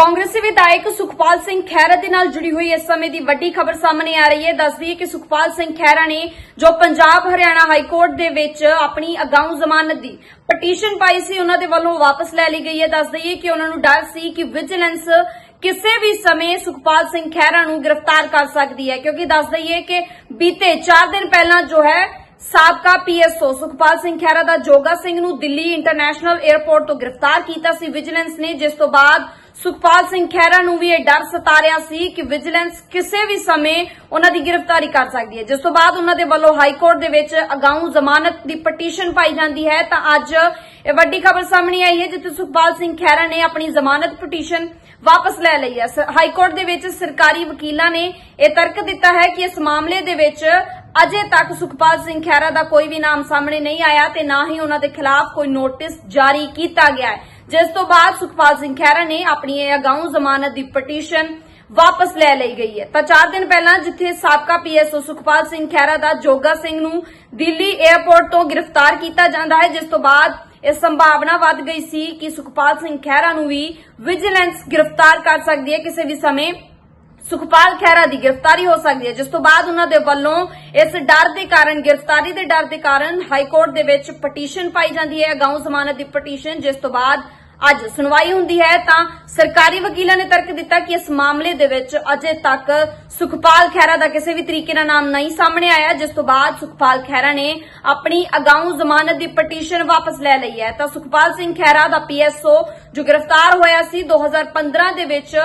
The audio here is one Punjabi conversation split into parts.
ਕਾਂਗਰਸੀ ਵਿਧਾਇਕ ਸੁਖਪਾਲ ਸਿੰਘ ਖਹਿਰਾ ਦੇ ਨਾਲ ਜੁੜੀ ਹੋਈ ਇਸ ਸਮੇਂ ਦੀ ਵੱਡੀ ਖਬਰ ਸਾਹਮਣੇ ਆ ਰਹੀ ਹੈ। ਦੱਸਦੀ ਹੈ ਕਿ ਸੁਖਪਾਲ ਸਿੰਘ ਖਹਿਰਾ ਨੇ ਜੋ ਪੰਜਾਬ ਹਰਿਆਣਾ ਹਾਈ ਕੋਰਟ ਦੇ ਵਿੱਚ ਆਪਣੀ ਅਗਾਊਂ ਜ਼ਮਾਨਤ ਦੀ ਪਟੀਸ਼ਨ ਪਾਈ ਸੀ, ਉਹਨਾਂ ਦੇ ਵੱਲੋਂ ਵਾਪਸ ਲੈ ਲਈ ਗਈ ਹੈ। ਦੱਸ ਦਈਏ ਕਿ ਉਹਨਾਂ ਨੂੰ ਡਰ ਸੀ ਕਿ ਵਿਜੀਲੈਂਸ ਕਿਸੇ ਵੀ ਸਮੇਂ ਸੁਖਪਾਲ ਸਿੰਘ ਖਹਿਰਾ ਨੂੰ ਗ੍ਰਿਫਤਾਰ ਕਰ ਸਕਦੀ ਹੈ। ਕਿਉਂਕਿ ਦੱਸ ਦਈਏ ਕਿ ਬੀਤੇ 4 ਦਿਨ ਪਹਿਲਾਂ ਜੋ ਹੈ, ਸਾਬਕਾ ਪੀਐਸਓ ਸੁਖਪਾਲ ਸਿੰਘ ਖਹਿਰਾ ਦਾ ਜੋਗਾ ਸਿੰਘ ਨੂੰ ਦਿੱਲੀ ਇੰਟਰਨੈਸ਼ਨਲ 에ਅਰਪੋਰਟ ਤੋਂ ਗ੍ਰਿਫਤਾਰ ਕੀਤਾ ਸੀ। ਵਿਜੀਲੈਂਸ ਨੇ ਜਿਸ ਤੋਂ ਬਾਅਦ ਸੁਖਪਾਲ ਸਿੰਘ ਖਹਿਰਾ ਨੂੰ ਵੀ ਇਹ ਡਰ ਸਤਾ ਰਿਹਾ ਸੀ ਕਿ ਵਿਜੀਲੈਂਸ ਕਿਸੇ ਵੀ ਸਮੇਂ ਉਹਨਾਂ ਦੀ ਗ੍ਰਿਫਤਾਰੀ ਕਰ ਸਕਦੀ ਹੈ। ਜਿਸ ਤੋਂ ਬਾਅਦ ਉਹਨਾਂ ਦੇ ਵੱਲੋਂ ਹਾਈ ਕੋਰਟ ਦੇ ਵਿੱਚ ਅਗਾਊਂ ਜ਼ਮਾਨਤ ਦੀ ਪਟੀਸ਼ਨ ਪਾਈ ਜਾਂਦੀ ਹੈ। ਤਾਂ ਅੱਜ ਇਹ ਵੱਡੀ ਖਬਰ ਸਾਹਮਣੇ ਆਈ ਹੈ, ਜਿੱਥੇ ਸੁਖਪਾਲ ਸਿੰਘ ਖਹਿਰਾ ਨੇ ਆਪਣੀ ਜ਼ਮਾਨਤ ਪਟੀਸ਼ਨ ਵਾਪਸ ਲੈ ਲਈ ਹੈ। ਹਾਈ ਕੋਰਟ ਦੇ ਵਿੱਚ ਸਰਕਾਰੀ ਵਕੀਲਾਂ ਨੇ ਇਹ ਤਰਕ ਦਿੱਤਾ ਹੈ ਕਿ ਇਸ ਮਾਮਲੇ ਦੇ ਵਿੱਚ ਅਜੇ ਤੱਕ ਸੁਖਪਾਲ ਸਿੰਘ ਖਹਿਰਾ ਦਾ ਕੋਈ ਵੀ ਨਾਮ ਸਾਹਮਣੇ ਨਹੀਂ ਆਇਆ ਤੇ ਨਾ ਹੀ ਉਹਨਾਂ ਦੇ ਖਿਲਾਫ ਕੋਈ ਨੋਟਿਸ ਜਾਰੀ ਕੀਤਾ ਗਿਆ ਹੈ। ਜਿਸ ਤੋਂ ਬਾਅਦ ਸੁਖਪਾਲ ਸਿੰਘ ਖਹਿਰਾ ਨੇ ਆਪਣੀ ਇਹ ਅਗਾਊਂ ਜ਼ਮਾਨਤ ਦੀ ਪਟੀਸ਼ਨ ਵਾਪਸ ਲੈ ਲਈ ਗਈ ਹੈ। ਤਾਂ 4 ਦਿਨ ਪਹਿਲਾਂ ਜਿੱਥੇ ਸਾਬਕਾ ਪੀਐਸਓ ਸੁਖਪਾਲ ਸਿੰਘ ਖਹਿਰਾ ਦਾ ਜੋਗਾ ਸਿੰਘ ਨੂੰ ਦਿੱਲੀ 에ਅਰਪੋਰਟ ਤੋਂ ਗ੍ਰਿਫਤਾਰ ਕੀਤਾ ਜਾਂਦਾ ਹੈ, ਜਿਸ ਤੋਂ ਬਾਅਦ ਇਹ ਸੰਭਾਵਨਾ ਵੱਧ ਗਈ ਸੀ ਕਿ ਸੁਖਪਾਲ ਸਿੰਘ ਖਹਿਰਾ ਨੂੰ ਵੀ ਵਿਜੀਲੈਂਸ ਗ੍ਰਿਫਤਾਰ ਕਰ ਸਕਦੀ ਹੈ। ਕਿਸੇ ਵੀ ਸਮੇਂ ਸੁਖਪਾਲ ਖਹਿਰਾ ਦੀ ਗ੍ਰਿਫਤਾਰੀ ਹੋ ਸਕਦੀ ਹੈ। ਜਿਸ ਤੋਂ ਬਾਅਦ ਉਹਨਾਂ ਦੇ ਵੱਲੋਂ ਇਸ ਡਰ ਦੇ ਕਾਰਨ, ਗ੍ਰਿਫਤਾਰੀ ਦੇ ਡਰ ਦੇ ਕਾਰਨ ਹਾਈ ਕੋਰਟ ਦੇ ਵਿੱਚ ਪਟੀਸ਼ਨ ਪਾਈ ਜਾਂਦੀ ਹੈ, ਅਗਾਊਂ ਜ਼ਮਾਨਤ ਦੀ ਪਟੀਸ਼ਨ, ਜਿਸ ਤੋਂ ਬਾਅਦ ਅੱਜ ਸੁਣਵਾਈ ਹੁੰਦੀ ਹੈ, ਤਾਂ ਸਰਕਾਰੀ ਵਕੀਲਾਂ ਨੇ ਤਰਕ ਦਿੱਤਾ ਕਿ ਇਸ ਮਾਮਲੇ ਦੇ ਵਿੱਚ ਅਜੇ ਤੱਕ ਸੁਖਪਾਲ ਖਹਿਰਾ ਦਾ ਕਿਸੇ ਵੀ ਤਰੀਕੇ ਨਾਲ ਨਾਮ ਨਹੀਂ ਸਾਹਮਣੇ ਆਇਆ, ਜਿਸ ਤੋਂ ਬਾਅਦ ਸੁਖਪਾਲ ਖਹਿਰਾ ਨੇ ਆਪਣੀ ਅਗਾਊਂ ਜ਼ਮਾਨਤ ਦੀ ਪਟੀਸ਼ਨ ਵਾਪਸ ਲੈ ਲਈ ਹੈ। ਤਾਂ ਸੁਖਪਾਲ ਸਿੰਘ ਖਹਿਰਾ ਦਾ ਪੀਐਸਓ ਜੋ ਗ੍ਰਿਫਤਾਰ ਹੋਇਆ ਸੀ 2015 ਦੇ ਵਿੱਚ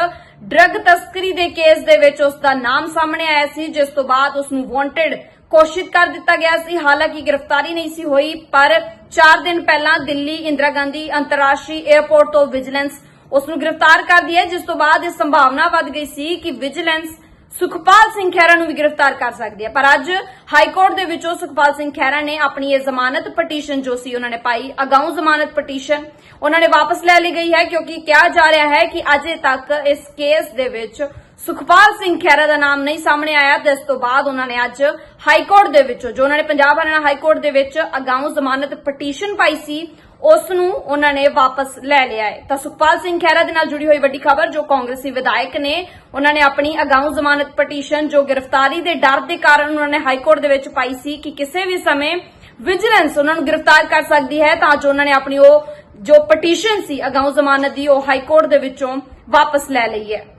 ਡਰੱਗ ਤਸਕਰੀ ਦੇ ਕੇਸ ਦੇ ਵਿੱਚ ਉਸ ਦਾ ਨਾਮ ਸਾਹਮਣੇ ਆਇਆ ਸੀ, ਜਿਸ ਤੋਂ ਬਾਅਦ ਉਸ ਨੂੰ ਵਾਂਟਡ ਘੋਸ਼ਿਤ ਕਰ ਦਿੱਤਾ ਗਿਆ ਸੀ। ਹਾਲਾਂਕਿ ਗ੍ਰਿਫਤਾਰੀ ਨਹੀਂ ਸੀ ਹੋਈ, ਪਰ 4 ਦਿਨ ਪਹਿਲਾਂ ਦਿੱਲੀ ਇੰਦਰਾ ਗਾਂਧੀ ਅੰਤਰਰਾਸ਼ਟਰੀ 에ਅਰਪੋਰਟ ਤੋਂ ਵਿਜੀਲੈਂਸ ਉਸ ਨੂੰ ਗ੍ਰਿਫਤਾਰ ਕਰਦੀ ਹੈ ਜਿਸ ਤੋਂ ਬਾਅਦ ਇਹ ਸੰਭਾਵਨਾ ਵੱਧ ਗਈ ਸੀ ਕਿ ਵਿਜੀਲੈਂਸ ਸੁਖਪਾਲ ਸਿੰਘ ਖਹਿਰਾ ਨੂੰ ਵੀ ਗ੍ਰਿਫਤਾਰ ਕਰ ਸਕਦੀ ਹੈ। ਪਰ ਅੱਜ ਹਾਈ ਕੋਰਟ ਦੇ ਵਿੱਚੋਂ ਸੁਖਪਾਲ ਸਿੰਘ ਖਹਿਰਾ ਨੇ ਆਪਣੀ ਇਹ ਜ਼ਮਾਨਤ ਪਟੀਸ਼ਨ ਜੋ ਸੀ ਉਹਨਾਂ ਨੇ ਪਾਈ, ਅਗਾਊਂ ਜ਼ਮਾਨਤ ਪਟੀਸ਼ਨ ਉਹਨਾਂ ਨੇ ਵਾਪਸ ਲੈ ਲਈ ਗਈ ਹੈ, ਕਿਉਂਕਿ ਕਿਹਾ ਜਾ ਰਿਹਾ ਹੈ ਕਿ ਅਜੇ ਤੱਕ ਇਸ ਕੇਸ ਦੇ ਵਿੱਚ ਸੁਖਪਾਲ ਸਿੰਘ ਖਹਿਰਾ ਦਾ ਨਾਮ ਨਹੀਂ ਸਾਹਮਣੇ ਆਇਆ। ਤੇ ਇਸ ਤੋਂ ਬਾਅਦ ਉਹਨਾਂ ਨੇ ਅੱਜ ਹਾਈ ਕੋਰਟ ਦੇ ਵਿੱਚੋਂ, ਜੋ ਉਹਨਾਂ ਨੇ ਪੰਜਾਬ ਹਰਿਆਣਾ ਹਾਈ ਕੋਰਟ ਦੇ ਵਿੱਚ ਅਗਾਊਂ ਜ਼ਮਾਨਤ ਪਟੀਸ਼ਨ ਪਾਈ ਸੀ, ਉਸ ਨੂੰ ਉਹਨਾਂ ਨੇ ਵਾਪਸ ਲੈ ਲਿਆ ਹੈ। ਤਾਂ ਸੁਖਪਾਲ ਸਿੰਘ ਖਹਿਰਾ ਦੇ ਨਾਲ ਜੁੜੀ ਹੋਈ ਵੱਡੀ ਖਬਰ, ਜੋ ਕਾਂਗਰਸੀ ਵਿਧਾਇਕ ਨੇ ਉਹਨਾਂ ਨੇ ਆਪਣੀ ਅਗਾਊਂ ਜ਼ਮਾਨਤ ਪਟੀਸ਼ਨ, ਜੋ ਗ੍ਰਿਫਤਾਰੀ ਦੇ ਡਰ ਦੇ ਕਾਰਨ ਉਹਨਾਂ ਨੇ ਹਾਈ ਕੋਰਟ ਦੇ ਵਿੱਚ ਪਾਈ ਸੀ ਕਿ ਕਿਸੇ ਵੀ ਸਮੇਂ ਵਿਜੀਲੈਂਸ ਉਹਨਾਂ ਨੂੰ ਗ੍ਰਿਫਤਾਰ ਕਰ ਸਕਦੀ ਹੈ, ਤਾਂ ਅੱਜ ਉਹਨਾਂ ਨੇ ਆਪਣੀ ਉਹ ਜੋ ਪਟੀਸ਼ਨ ਸੀ ਅਗਾਊਂ ਜ਼ਮਾਨਤ ਦੀ, ਉਹ ਹਾਈ ਕੋਰਟ ਦੇ ਵਿੱਚੋਂ ਵਾਪਸ ਲੈ ਲਈ ਹੈ।